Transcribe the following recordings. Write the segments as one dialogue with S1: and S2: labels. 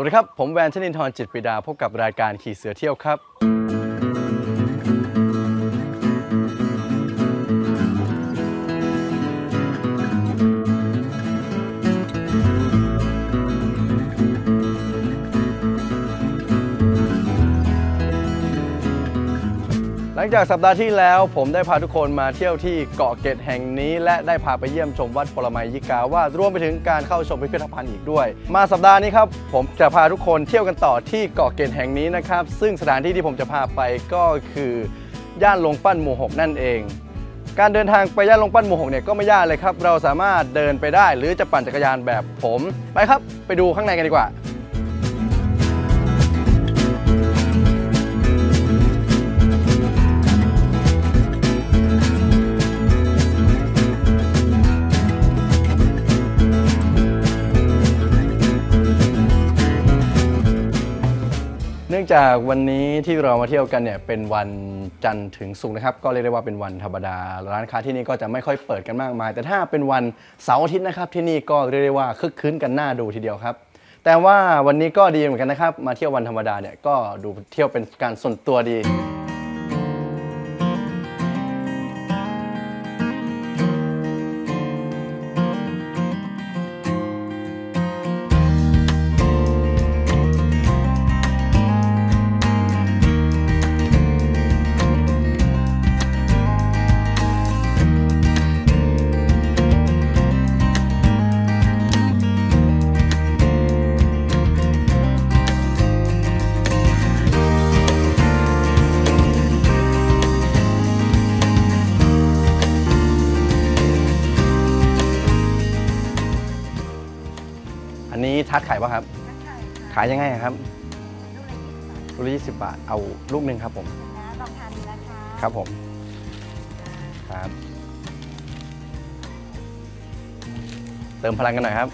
S1: สวัสดีครับ ผมแวนชนินทร์จิตปรีดา พบกับรายการขี่เสือเที่ยวครับ ลังจากสัปดาห์ที่แล้วผมได้พาทุกคนมาเที่ยวที่เกาะเกร็ดแห่งนี้ และได้พาไปเยี่ยมชมวัดปรมัยยิกาวาดรวมไปถึงการเข้าชมพิพิธภัณฑ์อีกด้วย มาสัปดาห์นี้ครับผมจะพาทุกคนเที่ยวกันต่อที่เกาะเกร็ดแห่งนี้นะครับ ซึ่งสถานที่ที่ผมจะพาไปก็คือย่านลงปั้นหมู่หกนั่นเอง การเดินทางไปย่านลงปั้นหมู่หกเนี่ยก็ไม่ยากเลยครับ เราสามารถเดินไปได้หรือจะปั่นจักรยานแบบผม ไปครับ ไปดูข้างในกันดีกว่า จากวันนี้ที่เรามาเที่ยวกันเนี่ยเป็นวันจันทร์ถึงศุกร์นะครับ ก็เรียกได้ว่าเป็นวันธรรมดา ร้านค้าที่นี่ก็จะไม่ค่อยเปิดกันมากมาย แต่ถ้าเป็นวันเสาร์อาทิตย์นะครับ ที่นี่ก็เรียกได้ว่าคึกคืนกันหน้าดูทีเดียวครับ แต่ว่าวันนี้ก็ดีเหมือนกันนะครับ มาเที่ยววันธรรมดาเนี่ยก็ดูเที่ยวเป็นการส่วนตัวดีายยังไงครับลูกละ20บาทเอาลูกหนึ่งครับผม
S2: ลองทานดูนะคะ
S1: ครับผมครับ เติมพลังกันหน่อยครับ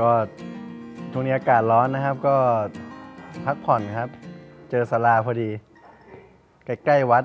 S1: ก็ช่วงนี้อากาศร้อนนะครับ ก็พักผ่อนครับ เจอสลาพอดี ใกล้ๆวัด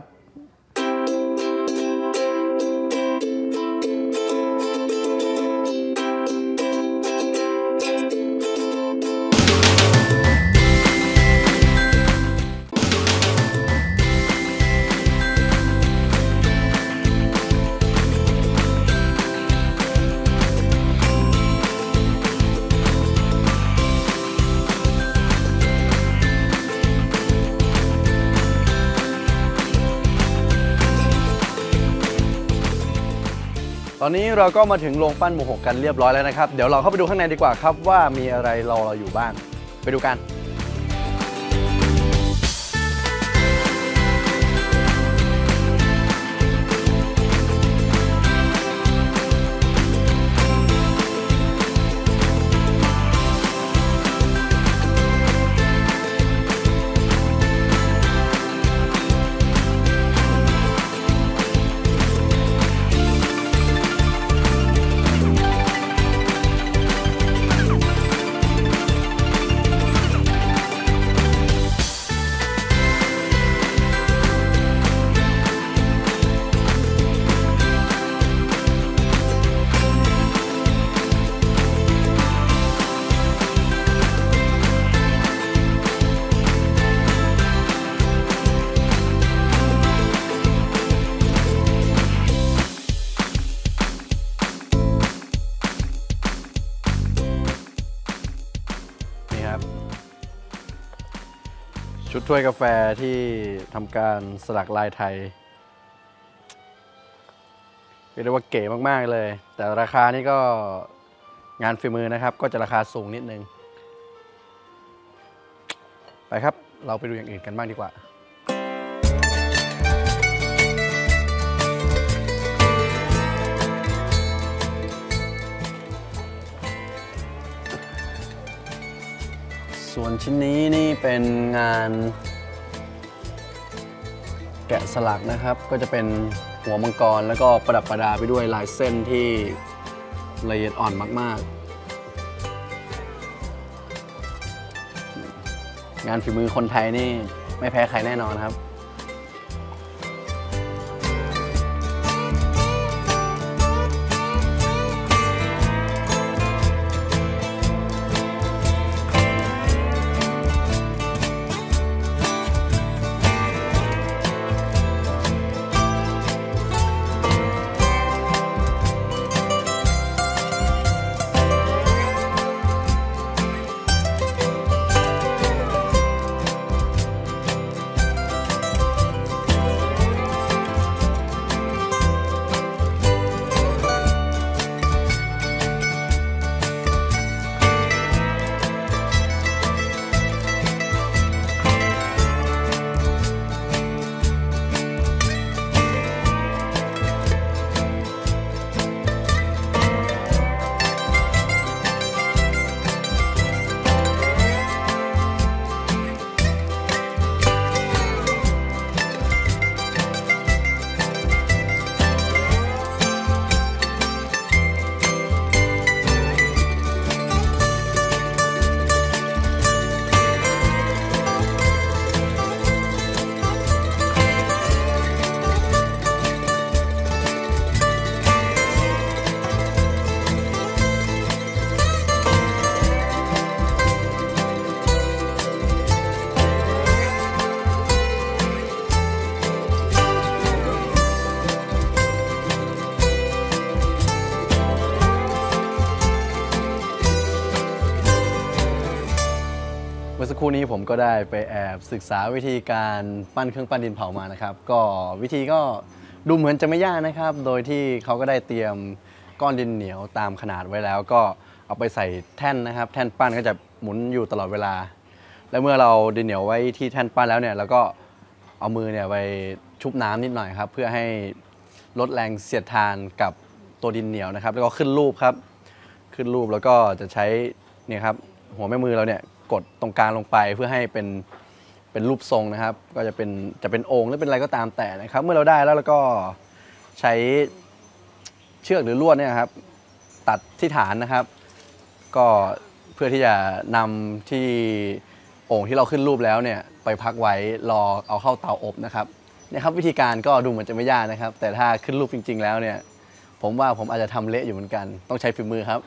S1: อนนี้เราก็มาถึงโรงปั้นหมู่หกกันเรียบร้อยแล้วนะครับ เดี๋ยวเราเข้าไปดูข้างในดีกว่าครับว่ามีอะไรรอเราอยู่บ้าง ไปดูกัน ชุดถ้วยกาแฟที่ทำการสลักลายไทยเรียกได้ว่าเก๋มาก ๆ เลย แต่ราคานี่ก็งานฝีมือนะครับ ก็จะราคาสูงนิดนึง ไปครับ เราไปดูอย่างอื่นกันบ้างดีกว่า ส่วนชิ้นนี้นี่เป็นงานแกะสลักนะครับ ก็จะเป็นหัวมังกรแล้วก็ประดับประดาไปด้วยลายเส้นที่ละเอียดอ่อนมาก ๆ งานฝีมือคนไทยนี่ไม่แพ้ใครแน่นอนครับ นี้ผมก็ได้ไปแอบศึกษาวิธีการปั้นเครื่องปั้นดินเผามานะครับ ก็วิธีก็ดูเหมือนจะไม่ยากนะครับ โดยที่เขาก็ได้เตรียมก้อนดินเหนียวตามขนาดไว้แล้ว ก็เอาไปใส่แท่นนะครับ แท่นปั้นก็จะหมุนอยู่ตลอดเวลา และเมื่อเราดินเหนียวไว้ที่แท่นปั้นแล้วเนี่ยเราก็เอามือเนี่ยไปชุบน้ำนิดหน่อยครับ เพื่อให้ลดแรงเสียดทานกับตัวดินเหนียวนะครับ แล้วก็ขึ้นรูปครับ ขึ้นรูปแล้วก็จะใช้เนี่ยครับหัวแม่มือเราเนี่ย กดตรงกลางลงไปเพื่อให้เป็นเป็นรูปทรงนะครับ ก็จะเป็นจะเป็นองค์หรือเป็นอะไรก็ตามแต่นะครับ เมื่อเราได้แล้วเราก็ใช้เชือกหรือลวดเนี่ยครับ ตัดที่ฐานนะครับ ก็เพื่อที่จะนำที่โอ่งที่เราขึ้นรูปแล้วเนี่ยไปพักไว้รอเอาเข้าเตาอบนะครับนี่ยครับวิธีการก็ดูเหมือนจะไม่ยากนะครับ แต่ถ้าขึ้นรูปจริง ๆ แล้วเนี่ย ผมว่าผมอาจจะทำเละอยู่เหมือนกัน ต้องใช้ฝีมือครับ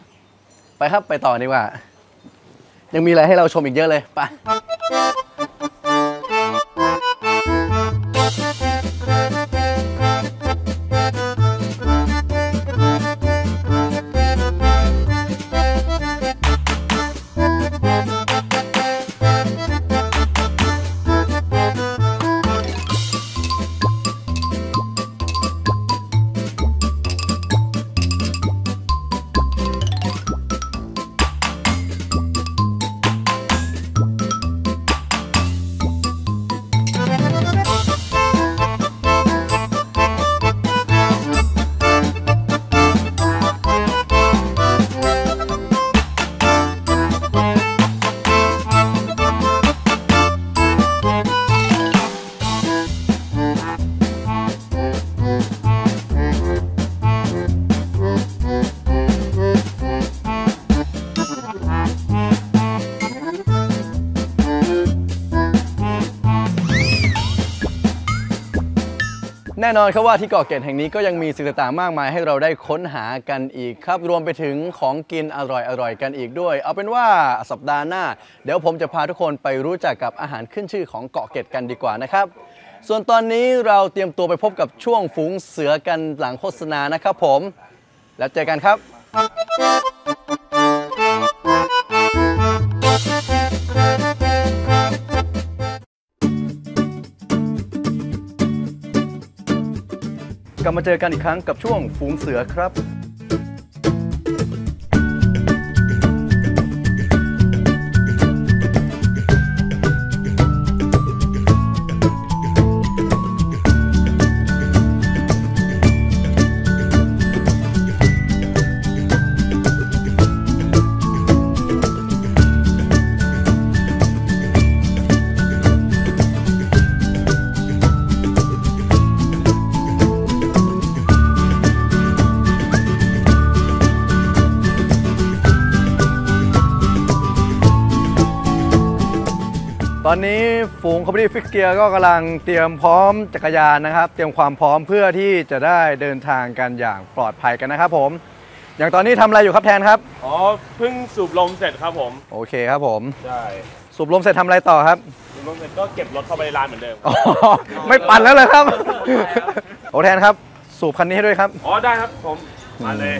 S1: ไปครับไปต่อดีกว่า ยังมีอะไรให้เราชมอีกเยอะเลยไป แน่นอนครับว่าที่เกาะเกร็ดแห่งนี้ก็ยังมีสิ่งต่างๆมากมายให้เราได้ค้นหากันอีกครับ รวมไปถึงของกินอร่อยๆกันอีกด้วย เอาเป็นว่าสัปดาห์หน้า เดี๋ยวผมจะพาทุกคนไปรู้จักกับอาหารขึ้นชื่อของเกาะเกร็ดกันดีกว่านะครับ ส่วนตอนนี้เราเตรียมตัวไปพบกับช่วงฝูงเสือกันหลังโฆษณานะครับผม แล้วเจอกันครับ
S2: ก
S1: ลับมาเจอกันอีกครั้งกับช่วงฝูงเสือครับ ตอนนี้ฝูงคอม e ดี้ฟิกเกียร์ก็กำลังเตรียมพร้อมจักรยานนะครับ เตรียมความพร้อมเพื่อที่จะได้เดินทางกันอย่างปลอดภัยกันนะครับผม อย่างตอนนี้ทำอะไรอยู่ครับแทนครับ
S2: อ๋อเพิ่งสูบลมเสร็จครับผม
S1: โอเคครับผม
S2: ใช่
S1: สูบลมเสร็จทำอะไรต่อครับ
S2: สูบลมเสร็จก็เก็บรถเข้าไปในร้านเหมือนเดิม
S1: อ๋อ ไม่ปั่นแล้วเลยครับ โอแทนครับ สูบคันนี้ให้ด้วยครับ
S2: อ๋อได้ครับผม มาเลย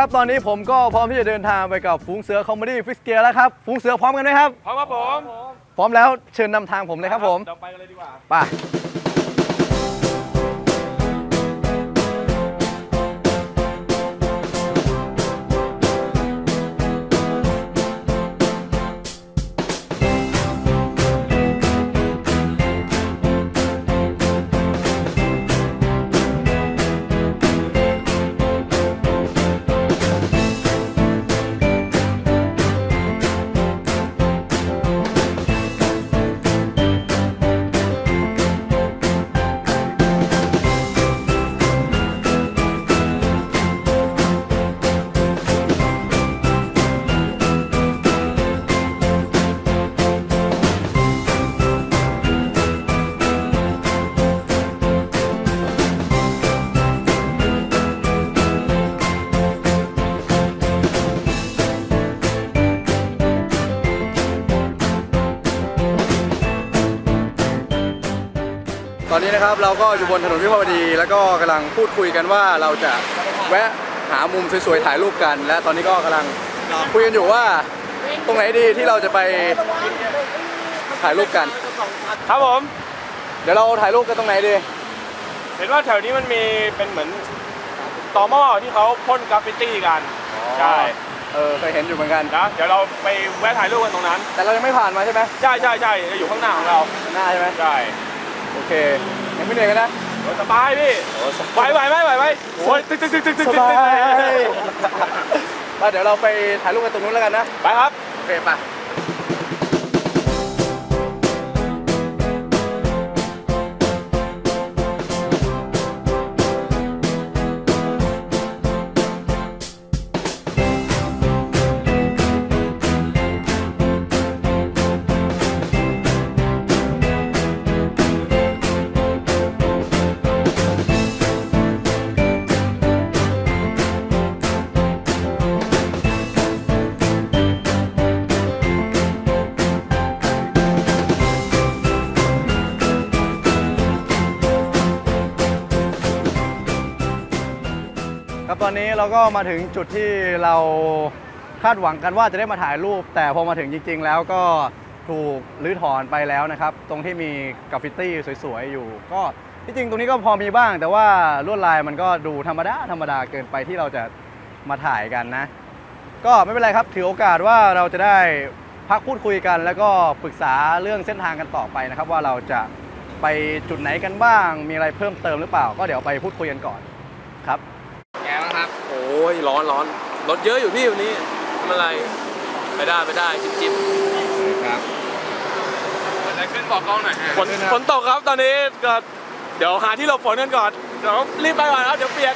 S1: ครับ ตอนนี้ผมก็พร้อมที่จะเดินทางไปกับฝูงเสือคอมเมดี้ฟิกเกียร์แล้วครับ ฝูงเสือพร้อมกันไหมครับ
S2: พร้อมครับผม
S1: พร้อมแล้วเชิญนำทางผมเลยครับผม
S2: เดี๋ยวไปกันเลยดีกว่า
S1: ไป นนี้นะครับเราก็อยู่บนถนนวิภาวดี แล้วก็กำลังพูดคุยกันว่าเราจะแวะหามุมสวยๆถ่ายรูปกัน และตอนนี้ก็กำลังคุยกันอยู่ว่าตรงไหนดีที่เราจะไปถ่ายรูปกัน
S2: ครับผม
S1: เดี๋ยวเราถ่ายรูปกันตรงไหนดี
S2: เห็นว่าแถวนี้มันมีเป็นเหมือนตอหม้อที่เขาพ่นกราฟฟิตี้กันใช่
S1: เออเคยเห็นอยู่เหมือนกัน
S2: นะเดี๋ยวเราไปแวะถ่ายรูปกันตรงนั้น
S1: แต่เรายังไม่ผ่านมาใช่ไหม
S2: ใช่ใช่ใช่อยู่ข้างหน้าของเรา
S1: หน้าใช่ไหม
S2: ใช่
S1: โอ เคยังไม่เหนื่อยกันนะ
S2: โอ้สบายพี่ไหวไหวไหมไหวไหมโอ้ยตึ๊กตึ๊กตึ๊กตึ๊กตึ๊ก
S1: ส
S2: ตึ๊ก
S1: บา
S2: ตึ๊ก
S1: ยมาเดี๋ยวเราไปถ่ายรูปกันตรงนู้นแล้วกันนะ
S2: ไปครับ
S1: โอเคไป อนนี้เราก็มาถึงจุดที่เราคาดหวังกันว่าจะได้มาถ่ายรูป แต่พอมาถึงจริง ๆ แล้วก็ถูกรื้อถอนไปแล้วนะครับ ตรงที่มีกราฟฟิตี้สวยๆอยู่ ก็ที่จริงตรงนี้ก็พอมีบ้าง แต่ว่าลวดลายมันก็ดูธรรมดาธรรมดาเกินไปที่เราจะมาถ่ายกันนะ ก็ไม่เป็นไรครับถือโอกาสว่าเราจะได้พักพูดคุยกัน แล้วก็ปรึกษาเรื่องเส้นทางกันต่อไปนะครับ ว่าเราจะไปจุดไหนกันบ้าง มีอะไรเพิ่มเติมหรือเปล่า ก็เดี๋ยวไปพูดคุยกันก่อนครับ
S3: แกบ้างครับ
S4: โอ้ยร้อนร้อนรถเยอะอยู่พี่วันนี้ทำอะไรไปได้ไปได้จิ๊บจิ๊บ
S3: ครับ
S4: เกิดอะไรขึ้นบอกกล้องหน่อย
S2: ฝนฝนตกครับตอนนี้ก็เดี๋ยวหาที่หลบฝนกันก่อนเดี๋ยวรีบไปก่อนครับเดี๋ยวเปียก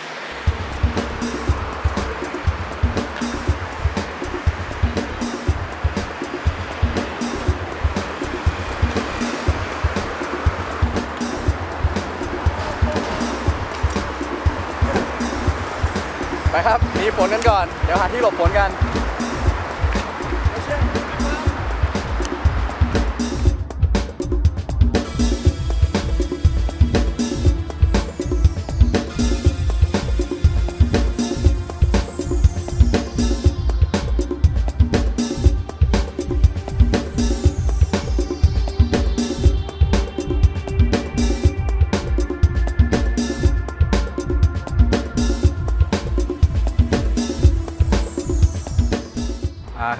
S1: ไปครับหนีฝนกันก่อน เดี๋ยวหาที่หลบฝนกัน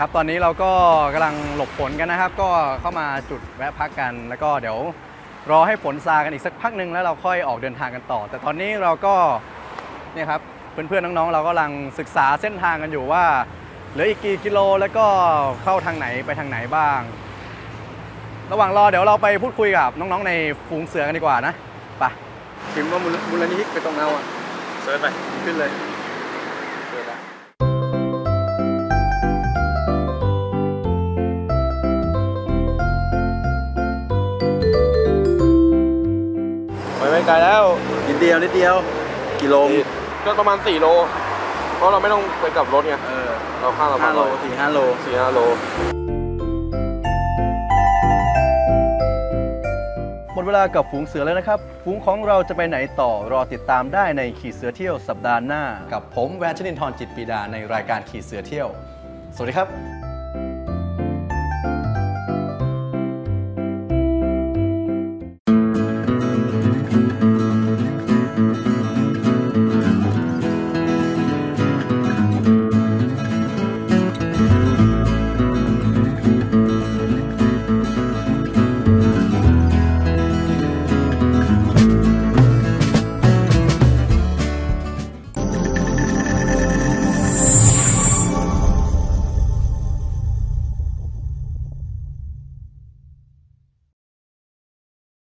S1: ครับ ตอนนี้เราก็กำลังหลบฝนกันนะครับ ก็เข้ามาจุดแวะพักกัน แล้วก็เดี๋ยวรอให้ฝนซากันอีกสักพักหนึ่งแล้วเราค่อยออกเดินทางกันต่อ แต่ตอนนี้เราก็เนี่ยครับเพื่อนๆน้องๆ เรากำลังศึกษาเส้นทางกันอยู่ว่าเหลืออีกกี่กิโลแล้วก็เข้าทางไหนไปทางไหนบ้าง ระหว่างรอเดี๋ยวเราไปพูดคุยกับน้องๆในฝูงเสือกันดีกว่านะไปพิมพ์ว่ามูลมูลนิธิไปตรงเราอะ
S2: เซิร์ชไป
S1: ขึ้นเลย
S2: ไปไม่ ไกลแล้ว
S1: นิดเดียวนิดเดียวกิโล
S2: ก็ประมาณ 4 โล เพราะเราไม่ต้องไปกลับรถไง
S1: เออ
S2: เราข้ามสะพา
S1: ห้านโล
S2: ลอย
S1: สี่ห้าโล
S2: สี่ห้าโล
S1: หมดเวลากับฝูงเสือแล้วนะครับ ฝูงของเราจะไปไหนต่อรอติดตามได้ในขี่เสือเที่ยวสัปดาห์หน้า กับผมแวนชนินทร์จิตรปีดาในรายการขี่เสือเที่ยว สวัสดีครับ